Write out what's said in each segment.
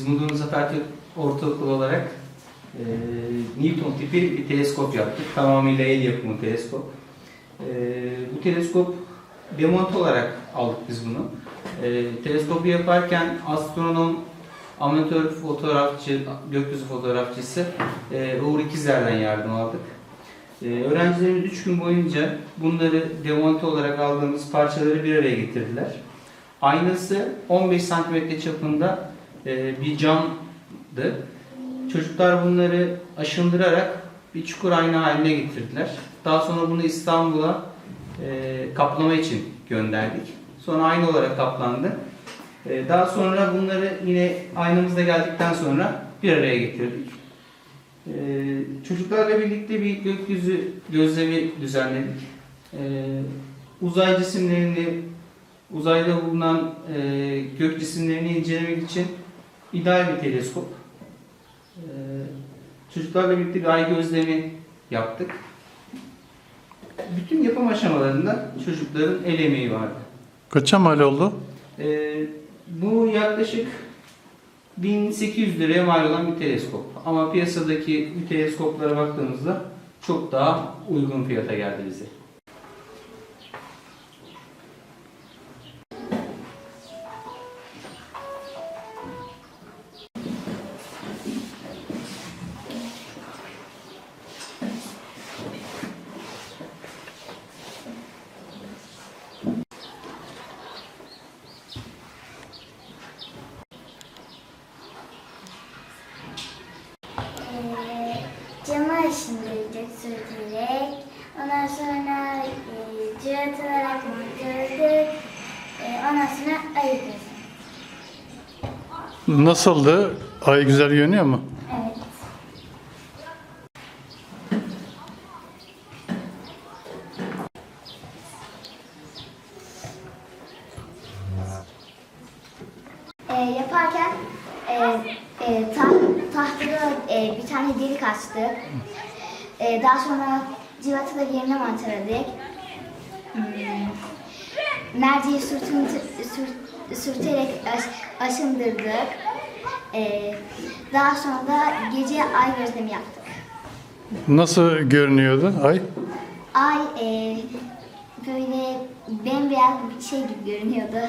biz Mudurnu Zafer Türk Ortaokulu olarak e, Newton tipi bir teleskop yaptık. Tamamıyla el yapımı teleskop. E, bu teleskop demonte olarak aldık biz bunu. E, teleskopu yaparken astronom, amatör fotoğrafçı, gökyüzü fotoğrafçısı e, Uğur İkizler'den yardım aldık. E, öğrencilerimiz 3 gün boyunca bunları demonte olarak aldığımız parçaları bir araya getirdiler. Aynası 15 santimetre çapında e, bir camdı. Çocuklar bunları aşındırarak bir çukur ayna haline getirdiler. Daha sonra bunu İstanbul'a e, kaplama için gönderdik. Sonra ayna olarak kaplandı. E, daha sonra bunları yine aynamızda geldikten sonra bir araya getirdik. E, çocuklarla birlikte bir gökyüzü gözlemi düzenledik. Uzay cisimlerini uzayda bulunan e, gök cisimlerini incelemek için ideal bir teleskop. E, çocuklarla birlikte bir ay gözlemi yaptık. Bütün yapım aşamalarında çocukların el emeği vardı. Kaça mal oldu? E, bu yaklaşık 1800 liraya mal olan bir teleskop. Ama piyasadaki teleskoplara baktığımızda çok daha uygun fiyata geldi bize. Sonra ayıracağız. Nasıldı? Ay güzel görünüyor mu? Evet. E, yaparken e, e, ta, tahtada e, bir tane delik açtık. E, daha sonra cıvataları yerine mantaradık. Merceği sürtüntü, sür, sürterek aş, aşındırdık. E, daha sonra da gece ay gözlemi yaptık. Nasıl görünüyordu ay? Ay e, böyle bembeyaz bir şey gibi görünüyordu.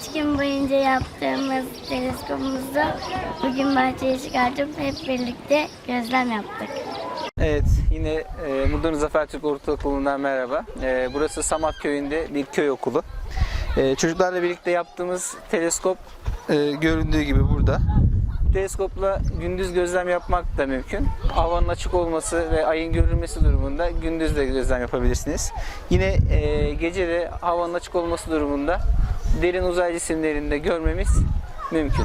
Üç gün boyunca yaptığımız teleskopumuzu bugün bahçeye çıkartıp hep birlikte gözlem yaptık. Evet, yine e, Mudurnu Zafer Türk Ortaokulu'ndan merhaba. E, burası Samat Köyü'nde bir köy okulu. E, çocuklarla birlikte yaptığımız teleskop e, göründüğü gibi burada. Teleskopla gündüz gözlem yapmak da mümkün. Havanın açık olması ve ayın görülmesi durumunda gündüz de gözlem yapabilirsiniz. Yine e, gece de havanın açık olması durumunda derin uzay cisimlerinde görmemiz mümkün.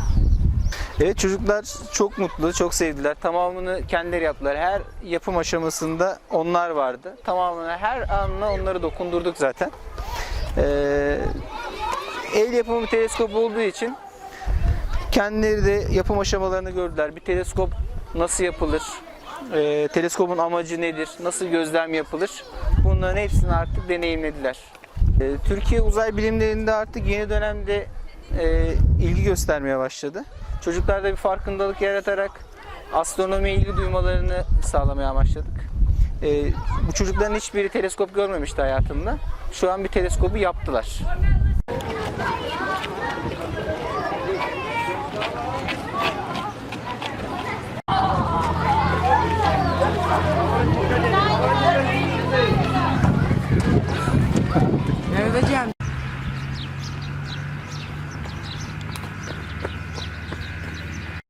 Evet çocuklar çok mutlu, çok sevdiler. Tamamını kendileri yaptılar. Her yapım aşamasında onlar vardı. Tamamını her anla onları dokundurduk zaten. Ee, el yapımı bir teleskop olduğu için kendileri de yapım aşamalarını gördüler. Bir teleskop nasıl yapılır? Ee, teleskopun amacı nedir? Nasıl gözlem yapılır? Bunların hepsini artık deneyimlediler. Ee, Türkiye uzay bilimlerinde artık yeni dönemde e, ilgi göstermeye başladı. Çocuklarda bir farkındalık yaratarak astronomiye ilgi duymalarını sağlamaya amaçladık. E, ee, bu çocukların hiçbiri teleskop görmemişti hayatında. Şu an bir teleskobu yaptılar.